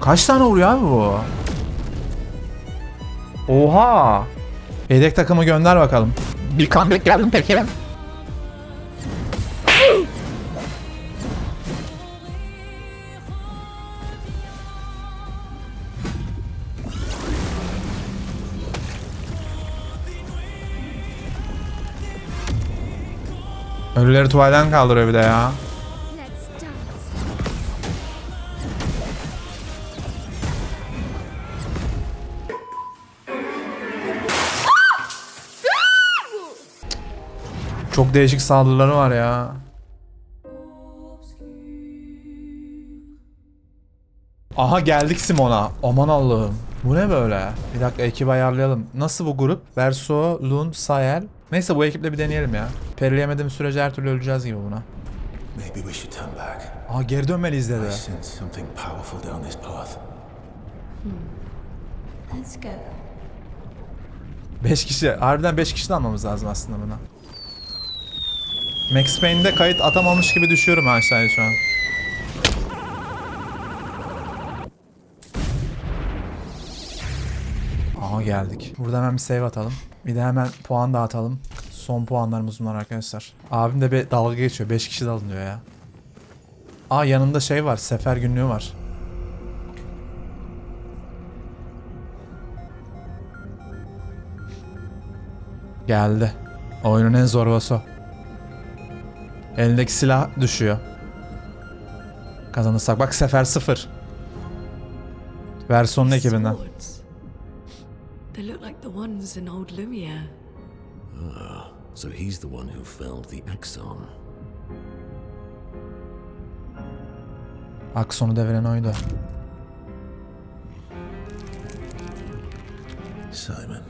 Kaç tane vuruyor abi bu? Oha. Yedek takımı gönder bakalım. Bir geldim peki ben. Ölüleri tuvaletten kaldırıyor bir de ya. Çok değişik saldırıları var ya. Aha geldik Simon'a. Aman Allah'ım. Bu ne böyle? Bir dakika ekibi ayarlayalım. Nasıl bu grup? Verso, Lund, Sayel. Neyse bu ekiple bir deneyelim ya. Perileyemediğimiz sürece her türlü öleceğiz gibi buna. Maybe we should turn back. Aa geri dönmeliyiz I dedi. sense something powerful down this path. Let's go. 5 kişi. Harbiden 5 kişi de almamız lazım aslında buna. Max Payne'de kayıt atamamış gibi düşüyorum aşağıya şu an. Aha geldik. Burada hemen bir save atalım. Bir de hemen puan dağıtalım. Son puanlarımız bunlar arkadaşlar. Abim de bir dalga geçiyor. 5 kişi de alınıyor ya. Aa yanında şey var. Sefer günlüğü var. Geldi. Oyunun en zorbası o. Elindeki silah düşüyor. Kazanırsak. Bak sefer sıfır. Versiyonun ekibinden. They look like the ones in old Lumiere. So he's the one who felled the Exxon. Aksonu deviren oydu. Simon.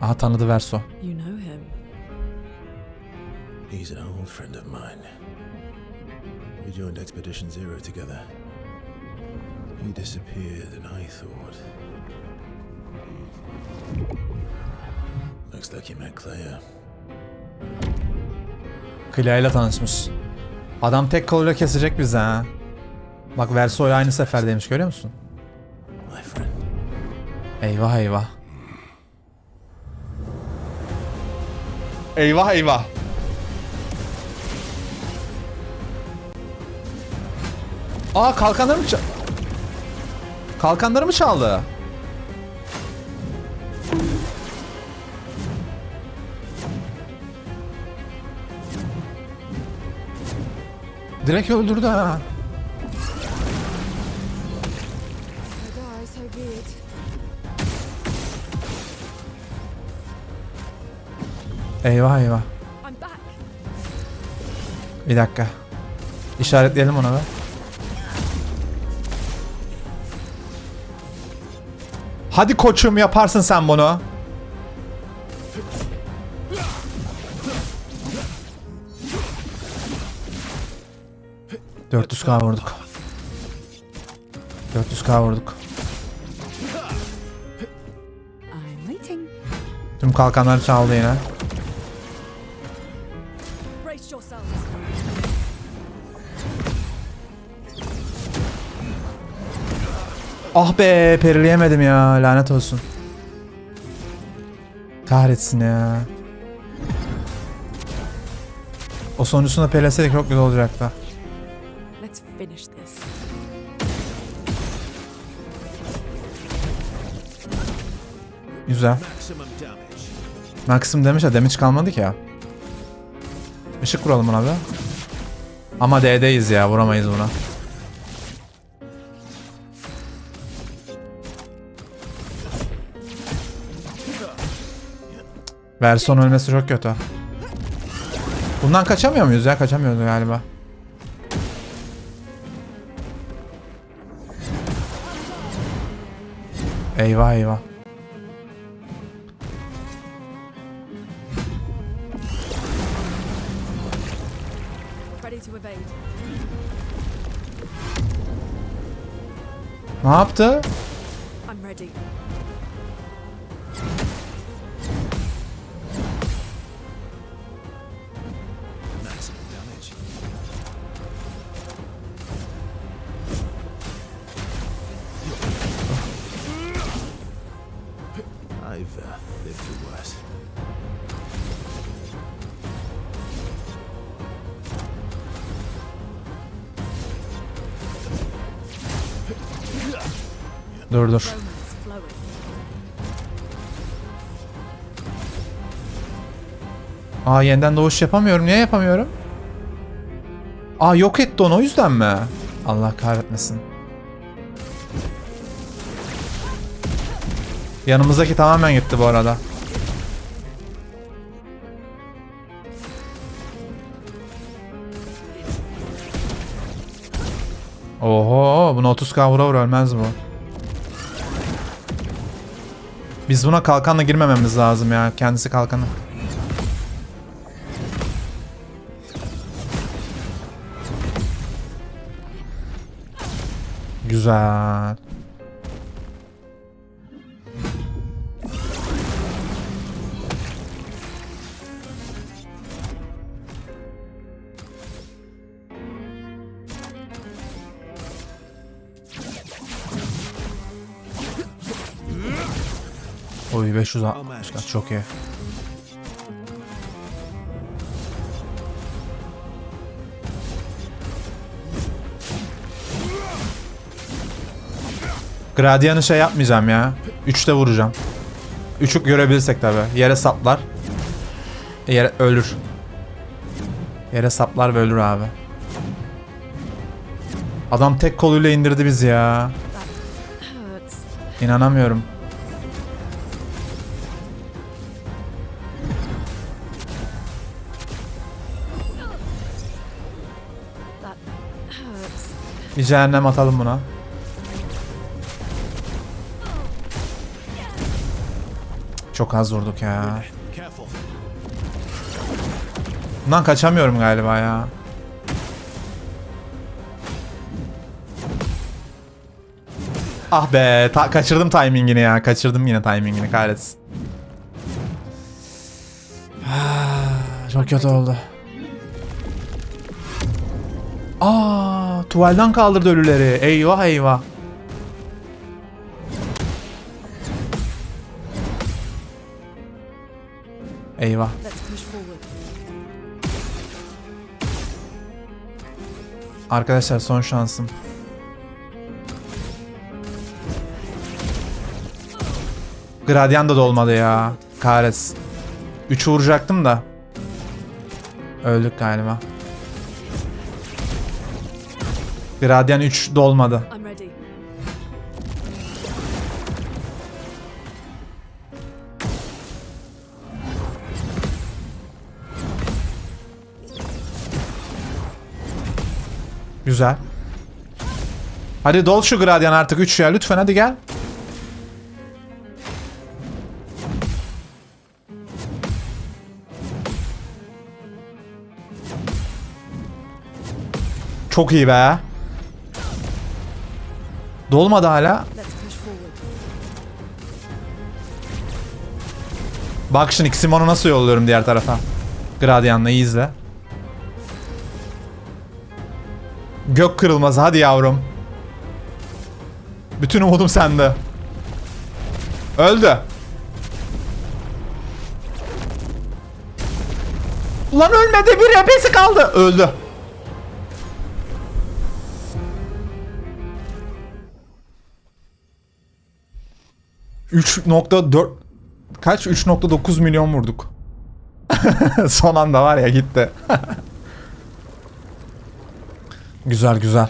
Aha tanıdı Verso. You know. He's an old friend of mine. We joined Expedition Zero together. He disappeared, and I thought. Looks like he met. Clea ile tanışmış. Adam tek koluyla kesecek bizi ha. Bak Verso ile aynı seferdeymiş görüyor musun? My friend. Eyvah eyvah. Eyvah eyvah. Aa kalkanları mı çal... Kalkanları mı çaldı? Direkt öldürdü ha. Eyvah eyvah. Bir dakika. İşaretleyelim ona be. Hadi koçum yaparsın sen bunu. ...400k vurduk. 400k vurduk. I'm waiting. Tüm kalkanları çaldı yine. Ah be perileyemedim ya lanet olsun. Kahretsin ya. O sonuncusunu peleseydik çok güzel olacaktı. Güzel. Maximum demiş ya damage kalmadı ki ya. Işık kuralım buna be. Ama D'deyiz ya vuramayız buna. Verson ölmesi çok kötü. Bundan kaçamıyor muyuz ya? Kaçamıyoruz galiba. Eyvah eyvah. Ne yaptı? Dur dur. Aa yeniden doğuş yapamıyorum. Niye yapamıyorum? Aa yok etti onu o yüzden mi? Allah kahretmesin. Yanımızdaki tamamen gitti bu arada. Oho buna 30k vura vura ölmez bu. Biz buna kalkanla girmememiz lazım ya. Kendisi kalkanı. Güzel. Oy 560 çok iyi. Gradian'ı şey yapmayacağım ya. 3'te vuracağım. 3'ü görebilirsek tabi. Yere saplar. Yere ölür. Yere saplar ve ölür abi. Adam tek koluyla indirdi bizi ya. İnanamıyorum. Bir cehennem atalım buna. Çok az vurduk ya. Bundan kaçamıyorum galiba ya. Ah be, ta- kaçırdım timingini ya. Kaçırdım yine timingini kahretsin. Ah, Çok kötü oldu. Aa, tuvalden kaldırdı ölüleri. Eyvah eyvah. Eyvah. Arkadaşlar son şansım. Gradyan da dolmadı ya. Kahretsin. 3'ü vuracaktım da. Öldük galiba. Gradyan 3 dolmadı. Güzel. Hadi dol şu Gradyan artık 3 ya lütfen hadi gel. Çok iyi be. Dolmadı hala. Bak şimdi Simon'u nasıl yolluyorum diğer tarafa. Gradyan'la iyi izle. Gök kırılmaz hadi yavrum. Bütün umudum sende. Öldü. Ulan ölmedi bir epesi kaldı. Öldü. ...3.4... Kaç? 3.9 milyon vurduk. Son anda var ya gitti. güzel güzel.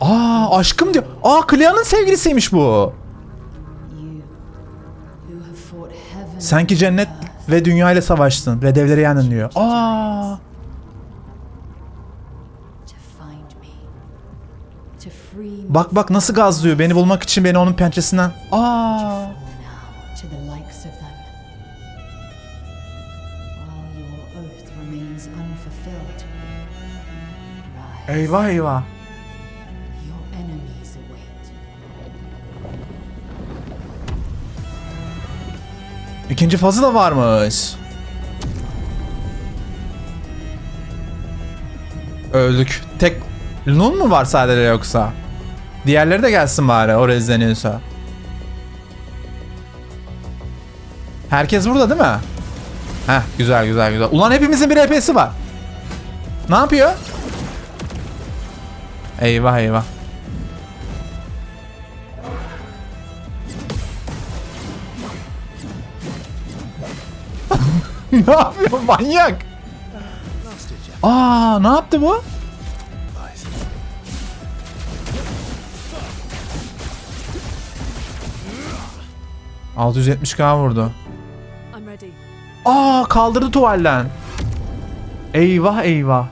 Aa aşkım diyor. Aa Clea'nın sevgilisiymiş bu. Sen ki cennet ve dünya ile savaştın ve devleri yendin diyor. Aa bak bak nasıl gazlıyor beni bulmak için beni onun pençesinden. Aa eyvah eyvah. İkinci fazı da varmış. Öldük. Tek Lun mu var sadece yoksa? Diğerleri de gelsin bari oraya izleniyorsa. Herkes burada değil mi? Heh güzel güzel güzel. Ulan hepimizin bir EP'si var. Ne yapıyor? Eyvah eyvah. ne yapıyor manyak? Aa ne yaptı bu? 670k vurdu. Aa kaldırdı tuvalden. Eyvah eyvah.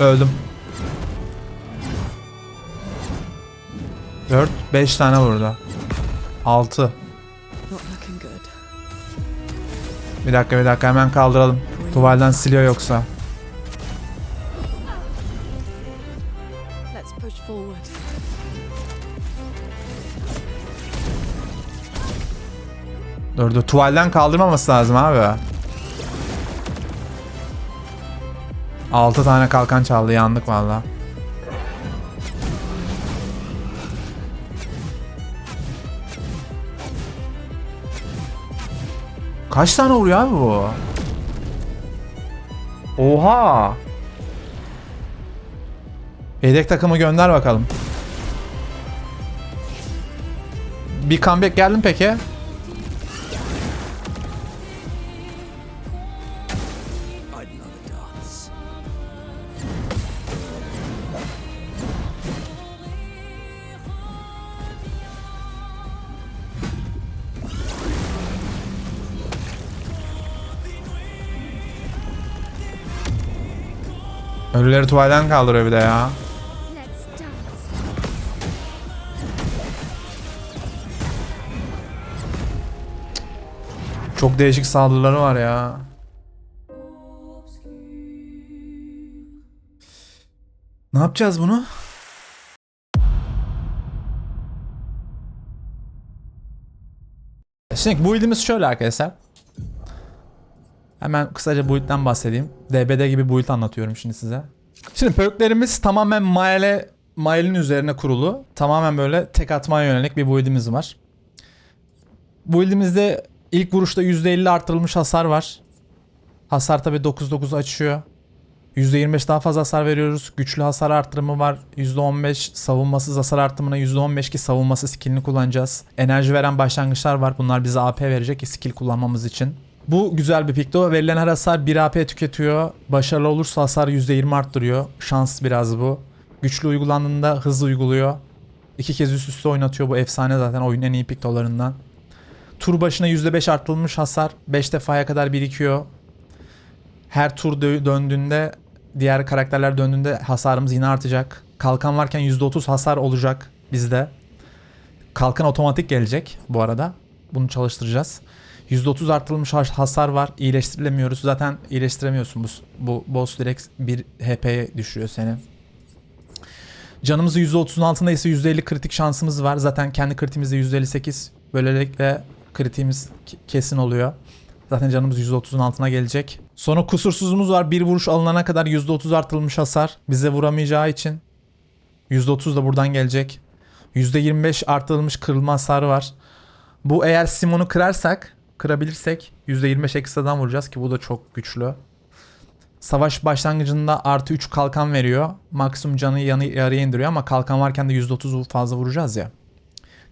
Öldüm. 4 5 tane vurdu. 6. Not looking good. Bir dakika bir dakika hemen kaldıralım. Tuvalden siliyor yoksa. Dur dur tuvalden kaldırmaması lazım abi. 6 tane kalkan çaldı yandık valla. Kaç tane vuruyor abi bu? Oha! Yedek takımı gönder bakalım. Bir comeback geldi mi peki? Ölüleri tuvalden kaldırıyor bir de ya. Çok değişik saldırıları var ya. Ne yapacağız bunu? Şimdi build'imiz şöyle arkadaşlar. Hemen kısaca build'den bahsedeyim. DBD gibi build anlatıyorum şimdi size. Şimdi perklerimiz tamamen Mael'e Mael'in üzerine kurulu. Tamamen böyle tek atmaya yönelik bir build'imiz var. Build'imizde ilk vuruşta %50 artırılmış hasar var. Hasar tabi 9-9 açıyor. %25 daha fazla hasar veriyoruz. Güçlü hasar arttırımı var. %15 savunmasız hasar arttırımına %15 ki savunması skillini kullanacağız. Enerji veren başlangıçlar var. Bunlar bize AP verecek ki skill kullanmamız için. Bu güzel bir pikto. Verilen her hasar 1 AP tüketiyor. Başarılı olursa hasar %20 arttırıyor. Şans biraz bu. Güçlü uygulandığında hızlı uyguluyor. İki kez üst üste oynatıyor. Bu efsane zaten oyunun en iyi piktolarından. Tur başına %5 artırılmış hasar 5 defaya kadar birikiyor. Her tur dö- döndüğünde diğer karakterler döndüğünde hasarımız yine artacak. Kalkan varken %30 hasar olacak bizde. Kalkan otomatik gelecek bu arada. Bunu çalıştıracağız. %30 artırılmış has- hasar var. İyileştirilemiyoruz. Zaten iyileştiremiyorsun. Bu, bu boss direkt bir HP'ye düşürüyor seni. Canımızı %30'un altında ise %50 kritik şansımız var. Zaten kendi kritimizde %58. Böylelikle kritiğimiz kesin oluyor. Zaten canımız %30'un altına gelecek. Sonra kusursuzumuz var. Bir vuruş alınana kadar %30 artırılmış hasar. Bize vuramayacağı için %30 da buradan gelecek. %25 artırılmış kırılma hasarı var. Bu eğer Simon'u kırarsak, kırabilirsek %25 ekstradan vuracağız ki bu da çok güçlü. Savaş başlangıcında artı 3 kalkan veriyor. Maksimum canı yanı yarıya indiriyor ama kalkan varken de %30 fazla vuracağız ya.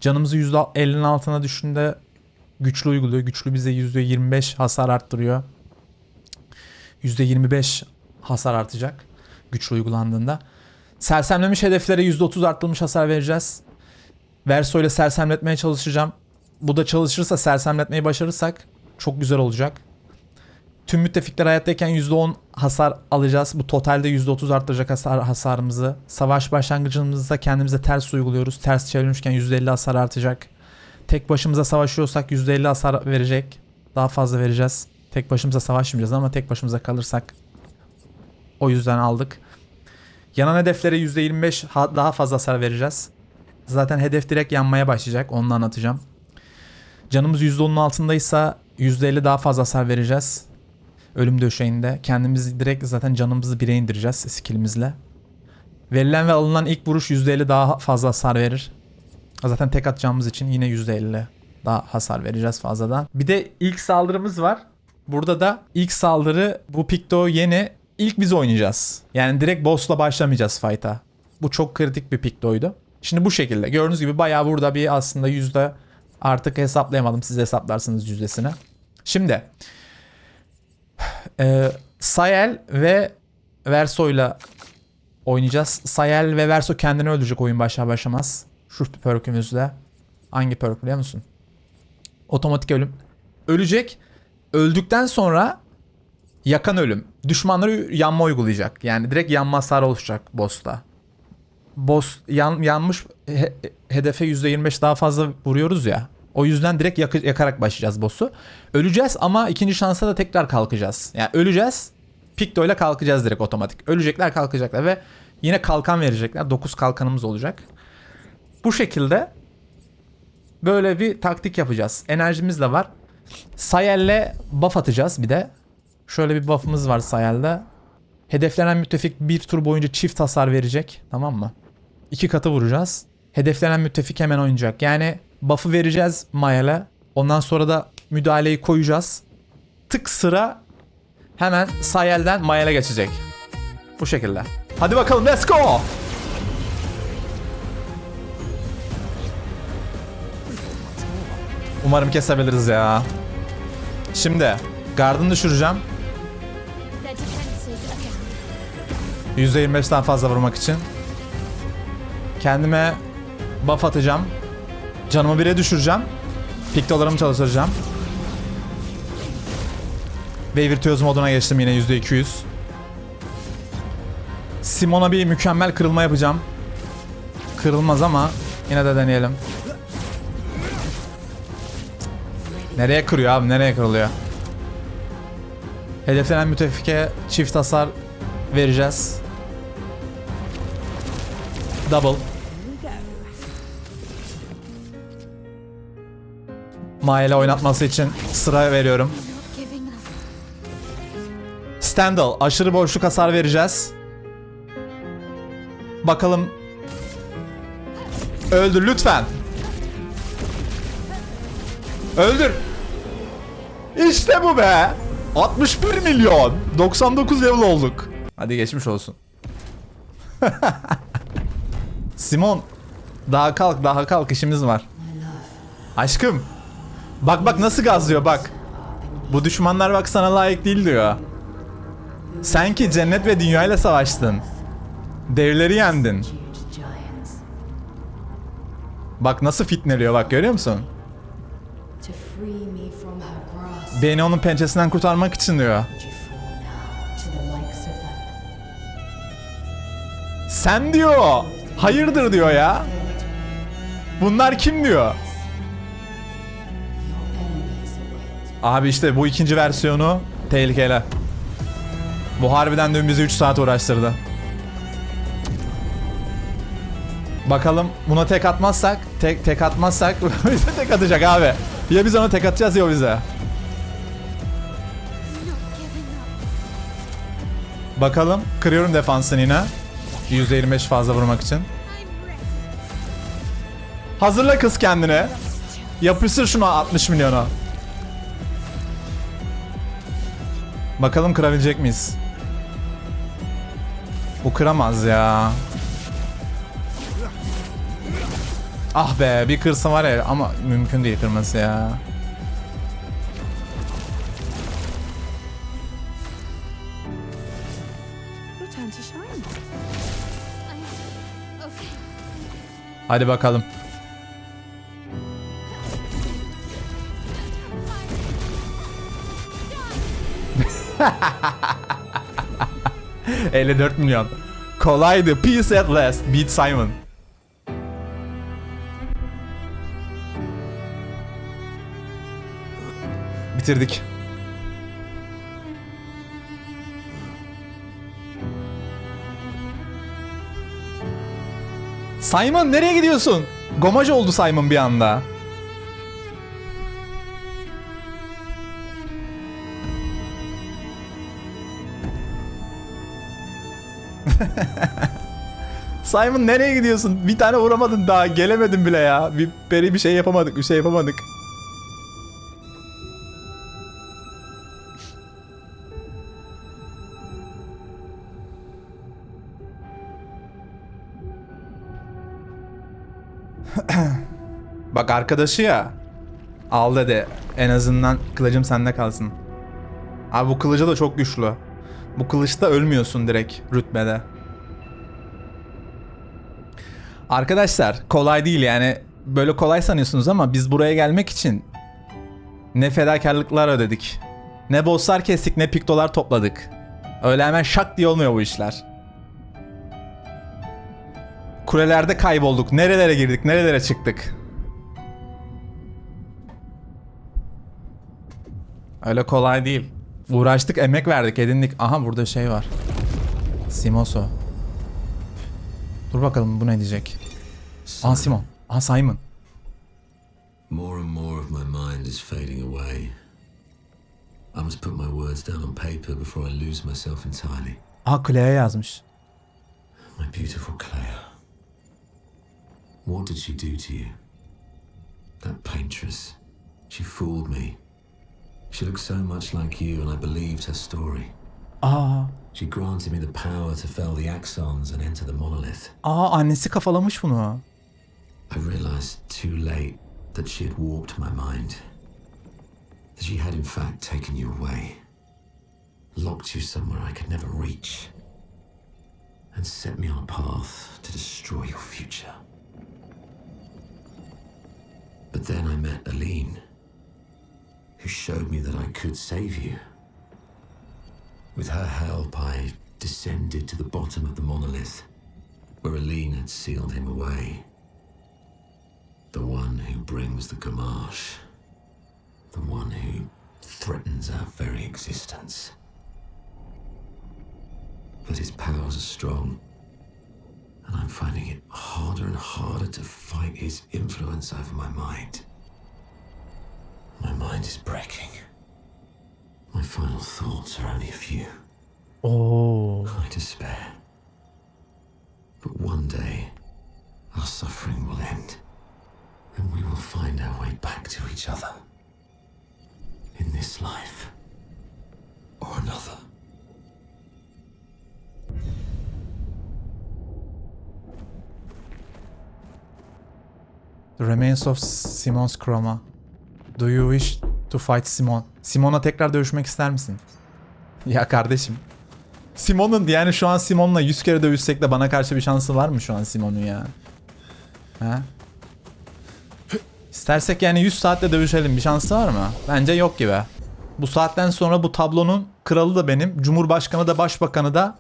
Canımızı %50'nin altına düşünde güçlü uyguluyor. Güçlü bize %25 hasar arttırıyor. %25 hasar artacak güçlü uygulandığında. Sersemlemiş hedeflere %30 arttırılmış hasar vereceğiz. Verso ile sersemletmeye çalışacağım. Bu da çalışırsa sersemletmeyi başarırsak çok güzel olacak. Tüm müttefikler hayattayken %10 hasar alacağız. Bu totalde %30 arttıracak hasar, hasarımızı. Savaş başlangıcımızda kendimize ters uyguluyoruz. Ters çevirmişken %50 hasar artacak. Tek başımıza savaşıyorsak %50 hasar verecek. Daha fazla vereceğiz. Tek başımıza savaşmayacağız ama tek başımıza kalırsak o yüzden aldık. Yanan hedeflere %25 ha- daha fazla hasar vereceğiz. Zaten hedef direkt yanmaya başlayacak. Onu anlatacağım. Canımız %10'un altındaysa %50 daha fazla hasar vereceğiz. Ölüm döşeğinde. Kendimizi direkt zaten canımızı 1'e indireceğiz skillimizle. Verilen ve alınan ilk vuruş %50 daha fazla hasar verir. Zaten tek atacağımız için yine %50 daha hasar vereceğiz fazladan. Bir de ilk saldırımız var. Burada da ilk saldırı bu Picto yeni. İlk biz oynayacağız. Yani direkt boss'la başlamayacağız fight'a. Bu çok kritik bir Picto'ydu. Şimdi bu şekilde. Gördüğünüz gibi bayağı burada bir aslında yüzde Artık hesaplayamadım. Siz hesaplarsınız yüzdesini. Şimdi e, Sayel ve Verso'yla oynayacağız. Sayel ve Verso kendini öldürecek oyun başlar başlamaz. Şu perkümüzle. Hangi perk biliyor musun? Otomatik ölüm. Ölecek. Öldükten sonra yakan ölüm. Düşmanları yanma uygulayacak. Yani direkt yanma hasarı oluşacak boss'ta. Boss yan, yanmış he- hedefe %25 daha fazla vuruyoruz ya. O yüzden direkt yakı- yakarak başlayacağız boss'u. Öleceğiz ama ikinci şansa da tekrar kalkacağız. Yani öleceğiz. Pikto ile kalkacağız direkt otomatik. Ölecekler kalkacaklar ve yine kalkan verecekler. 9 kalkanımız olacak. Bu şekilde böyle bir taktik yapacağız. Enerjimiz de var. Sayel'le buff atacağız bir de. Şöyle bir buff'ımız var Sayel'de. Hedeflenen müttefik bir tur boyunca çift hasar verecek. Tamam mı? İki katı vuracağız. Hedeflenen müttefik hemen oynayacak. Yani buff'ı vereceğiz Mayel'e. Ondan sonra da müdahaleyi koyacağız. Tık sıra hemen Sayel'den Mayel'e geçecek. Bu şekilde. Hadi bakalım let's go! Umarım kesebiliriz ya. Şimdi gardını düşüreceğim. Their defenses again. %25'ten fazla vurmak için. Kendime buff atacağım. Canımı 1'e düşüreceğim. Piktolarımı çalıştıracağım. Ve virtüöz moduna geçtim yine %200. Simon'a bir mükemmel kırılma yapacağım. Kırılmaz ama yine de deneyelim. Nereye kırıyor abi? Nereye kırılıyor? Hedeflenen müttefike çift hasar vereceğiz. Double. Maile oynatması için sıra veriyorum. Stendhal aşırı boşluk hasar vereceğiz. Bakalım. Öldür lütfen. Öldür. İşte bu be. 61 milyon. 99 level olduk. Hadi geçmiş olsun. Simon. Daha kalk daha kalk işimiz var. Aşkım. Bak bak nasıl gazlıyor bak. Bu düşmanlar bak sana layık değil diyor. Sen ki cennet ve dünyayla savaştın. Devleri yendin. Bak nasıl fitneliyor bak görüyor musun? Beni onun pençesinden kurtarmak için diyor. Sen diyor. Hayırdır diyor ya. Bunlar kim diyor. Abi işte bu ikinci versiyonu tehlikeli. Bu harbiden dün bizi 3 saat uğraştırdı. Bakalım buna tek atmazsak, tek tek atmazsak bize tek atacak abi. Ya biz ona tek atacağız ya o bize. Bakalım kırıyorum defansını yine. %25 fazla vurmak için. Hazırla kız kendine. Yapıştır şuna 60 milyonu. Bakalım kırabilecek miyiz? Bu kıramaz ya. Ah be bir kırsa var ya ama mümkün değil kırması ya. Hadi bakalım. ...54 milyon. Kolaydı. Peace at last. Beat Simon. Bitirdik. Simon nereye gidiyorsun? Gomaj oldu Simon bir anda. Simon nereye gidiyorsun? Bir tane vuramadın daha. Gelemedin bile ya. Bir peri bir şey yapamadık. Bir şey yapamadık. Bak arkadaşı ya. Al dedi. En azından kılıcım sende kalsın. Abi bu kılıcı da çok güçlü. Bu kılıçta ölmüyorsun direkt rütbede. Arkadaşlar kolay değil yani böyle kolay sanıyorsunuz ama biz buraya gelmek için ne fedakarlıklar ödedik. Ne bosslar kestik ne piktolar topladık. Öyle hemen şak diye olmuyor bu işler. Kulelerde kaybolduk. Nerelere girdik, nerelere çıktık. Öyle kolay değil. Uğraştık, emek verdik, edindik. Aha burada şey var. Simoso. Dur bakalım bu ne diyecek. Aha Simon. Aha Simon. More and more of my mind is fading away. I must put my words down on paper before I lose myself entirely. Aha Clea yazmış. My beautiful Claire. What did she do to you? That paintress. She fooled me. She looked so much like you, and I believed her story. Aa, She granted me the power to fell the axons and enter the monolith. aa annesi kafalamış bunu. I realized too late that she had warped my mind. That she had, in fact, taken you away, locked you somewhere I could never reach, and set me on a path to destroy your future. But then I met Aline, who showed me that I could save you. With her help, I descended to the bottom of the monolith, where Aline had sealed him away. The one who brings the Gamash. The one who threatens our very existence. But his powers are strong, and I'm finding it harder and harder to fight his influence over my mind. My mind is breaking. Final thoughts are only a few. Oo. I despair. But one day, our suffering will end, and we will find our way back to each other. In this life, or another. The remains of Simon's Chroma. Do you wish to fight Simon? Simon'la tekrar dövüşmek ister misin? Ya kardeşim. Simon'un yani şu an Simon'la 100 kere dövüşsek de bana karşı bir şansı var mı şu an Simon'un ya? Ha? İstersek yani 100 saatte dövüşelim bir şansı var mı? Bence yok gibi. Bu saatten sonra bu tablonun kralı da benim, cumhurbaşkanı da başbakanı da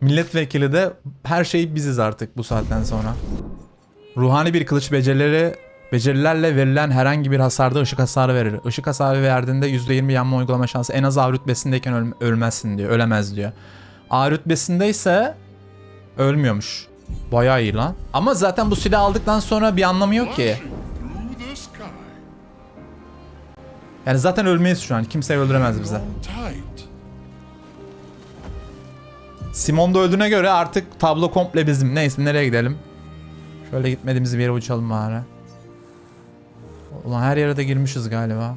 milletvekili de her şey biziz artık bu saatten sonra. Ruhani bir kılıç becerileri becerilerle verilen herhangi bir hasarda ışık hasarı verir. Işık hasarı verdiğinde %20 yanma uygulama şansı en az A rütbesindeyken öl- ölmezsin diyor. Ölemez diyor. A rütbesindeyse ölmüyormuş. Bayağı iyi lan. Ama zaten bu silah aldıktan sonra bir anlamı yok ki. Yani zaten ölmeyiz şu an. Kimse öldüremez. Tight. Simon da öldüğüne göre artık tablo komple bizim. Neyse nereye gidelim? Şöyle gitmediğimiz bir yere uçalım bari. Ulan her yere de girmişiz galiba.